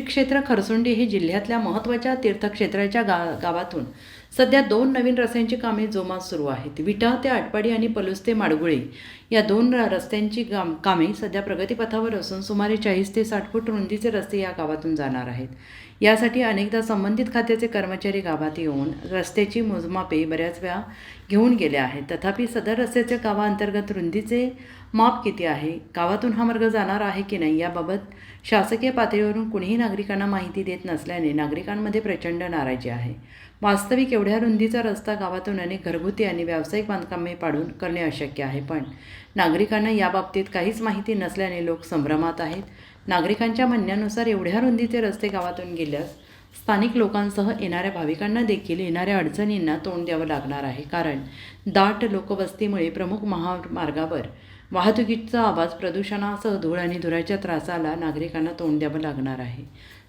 क्षेत्र खरसुंडी हे जिल्ह्यातल्या महत्त्वाच्या तीर्थक्षेत्राच्या गा गावातून सध्या दोन नवीन रस्त्यांची कामे जोमात सुरू आहेत. विटा ते आटपाडी आणि पलुस ते माडगुळे. या दोन रस्त्यांची गाम कामे सध्या प्रगतीपथावर असून सुमारे चाळीस ते साठ फूट रुंदीचे रस्ते या गावातून जाणार आहेत. यासाठी अनेकदा संबंधित खात्याचे कर्मचारी गावात येऊन रस्त्याची मोजमापे बऱ्याच वेळा घेऊन गेले आहेत. तथापि सदर रस्त्याच्या गावाअंतर्गत रुंदीचे माप किती आहे? गावातून हा मार्ग जाणार आहे की नाही? याबाबत शासकीय पातळीवरून कुणीही नागरिकांना माहिती देत नसल्याने नागरिकांमध्ये प्रचंड नाराजी आहे. वास्तविक एवढ्या रुंदीचा रस्ता गावातून अनेक घरगुती आणि व्यावसायिक बांधकामे पाडून करणे अशक्य आहे. पण नागरिकांना याबाबतीत काहीच माहिती नसल्याने लोक संभ्रमात आहेत. नागरिकांच्या म्हणण्यानुसार एवढ्या रुंदीचे रस्ते गावातून गेल्यास स्थानिक लोकांसह येणाऱ्या भाविकांना देखील येणाऱ्या अडचणींना तोंड द्यावं लागणार आहे. कारण दाट लोकवस्तीमुळे प्रमुख महामार्गावर वाहतुकीचा आवाज प्रदूषणासह धूळ आणि धुराच्या त्रासाला नागरिकांना तोंड द्यावं लागणार आहे.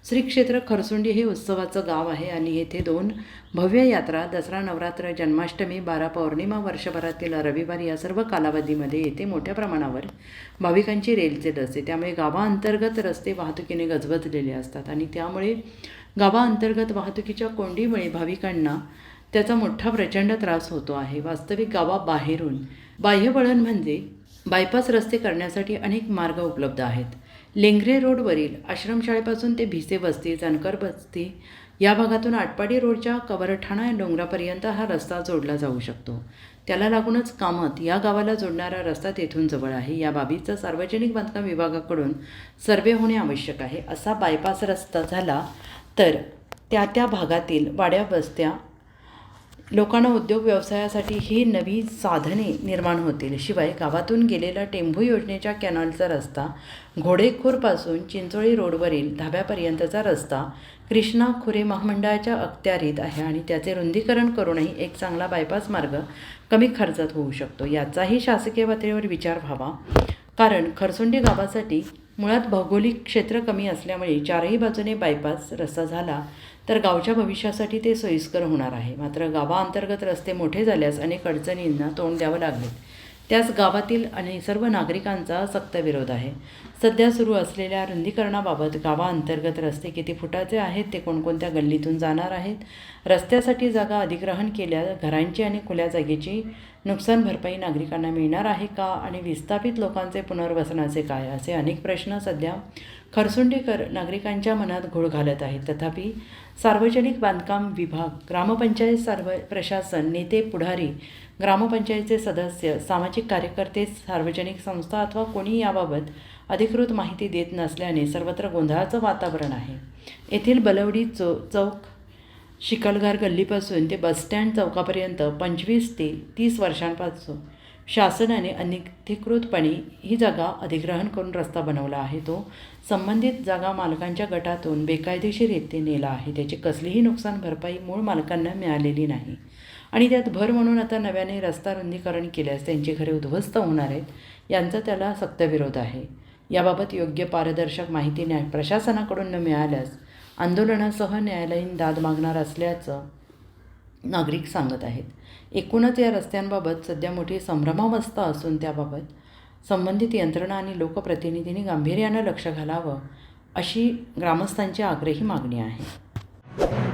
श्री क्षेत्र खरसुंडी हे उत्सवाचं गाव आहे आणि येथे दोन भव्य यात्रा दसरा नवरात्र जन्माष्टमी बारा पौर्णिमा वर्षभरातील रविवार या सर्व कालावधीमध्ये येथे मोठ्या प्रमाणावर भाविकांची रेलचेल असते. त्यामुळे गावाअंतर्गत रस्ते वाहतुकीने गजबजलेले असतात आणि त्यामुळे गावाअंतर्गत वाहतुकीच्या कोंडीमुळे भाविकांना त्याचा मोठा प्रचंड त्रास होतो आहे. वास्तविक गावाबाहेरून बाह्यवळण म्हणजे बायपास रस्ते करण्यासाठी अनेक मार्ग उपलब्ध आहेत. लेंगरे रोडवरील आश्रमशाळेपासून ते भिसे बस्ती जानकर बस्ती या भागातून आटपाडी रोडच्या कवरठाणा डोंगरापर्यंत हा रस्ता जोडला जाऊ शकतो. त्याला लागूनच कामत या गावाला जोडणारा रस्ता तेथून जवळ आहे. या बाबीचा सार्वजनिक बांधकाम विभागाकडून सर्वे होणे आवश्यक आहे. असा बायपास रस्ता झाला तर त्या त्या भागातील वाड्या वस्त्या लोकांना उद्योग व्यवसायासाठी ही नवी साधने निर्माण होतील. शिवाय गावातून गेलेला टेंभू योजनेच्या कॅनॉलचा रस्ता घोडेखोरपासून चिंचोळी रोडवरील धाब्यापर्यंतचा रस्ता कृष्णा खुरे महामंडळाच्या अखत्यारीत आहे आणि त्याचे रुंदीकरण करूनही एक चांगला बायपास मार्ग कमी खर्चात होऊ शकतो. याचाही शासकीय पातळीवर विचार व्हावा. कारण खरसुंडी गावासाठी मुळात भौगोलिक क्षेत्र कमी असल्यामुळे चारही बाजूने बायपास रस्ता झाला तर गावच्या भविष्यासाठी ते सोयीस्कर होणार आहे. मात्र गावाअंतर्गत रस्ते मोठे झाल्यास अनेक अडचणींना तोंड द्यावं लागले. त्यास गावातील आणि सर्व नागरिकांचा सक्त विरोध आहे. सध्या सुरू असलेल्या रुंदीकरणाबाबत गावाअंतर्गत रस्ते किती फुटाचे आहेत ते कोणकोणत्या गल्लीतून जाणार आहेत? रस्त्यासाठी जागा अधिग्रहण केल्या घरांची आणि खुल्या जागेची नुकसान भरपाई नागरिकांना मिळणार आहे का आणि विस्थापित लोकांचे पुनर्वसनाचे काय? असे अनेक प्रश्न सध्या खरसुंडीकर नागरिकांच्या मनात घोळ घालत आहेत. तथापि सार्वजनिक बांधकाम विभाग ग्रामपंचायत सार्व प्रशासन नेते पुढारी ग्रामपंचायतचे सदस्य सामाजिक कार्यकर्ते सार्वजनिक संस्था अथवा कोणी याबाबत अधिकृत माहिती देत नसल्याने सर्वत्र गोंधळाचं वातावरण आहे. येथील बलवडी चौ चौक शिकलगार गल्लीपासून ते बसस्टँड चौकापर्यंत पंचवीस ते तीस वर्षांपासून शासनाने अनधिकृतपणे ही जागा अधिग्रहण करून रस्ता बनवला आहे. तो संबंधित जागा मालकांच्या गटातून बेकायदेशीर नेला आहे. त्याची कसलीही नुकसान भरपाई मूळ मालकांना मिळालेली नाही. आणि त्यात भर म्हणून आता नव्याने रस्ता रुंदीकरण केल्यास त्यांची घरे उद्ध्वस्त होणार आहेत यांचा त्याला सक्त विरोध आहे. याबाबत योग्य पारदर्शक माहिती न्याय प्रशासनाकडून न मिळाल्यास आंदोलनासह न्यायालयीन दाद मागणार असल्याचं नागरिक सांगत आहेत. एकूणच या रस्त्यांबाबत सध्या मोठी संभ्रमावस्था असून त्याबाबत संबंधित यंत्रणा आणि लोकप्रतिनिधींनी गांभीर्यानं लक्ष घालावं अशी ग्रामस्थांची आग्रही मागणी आहे.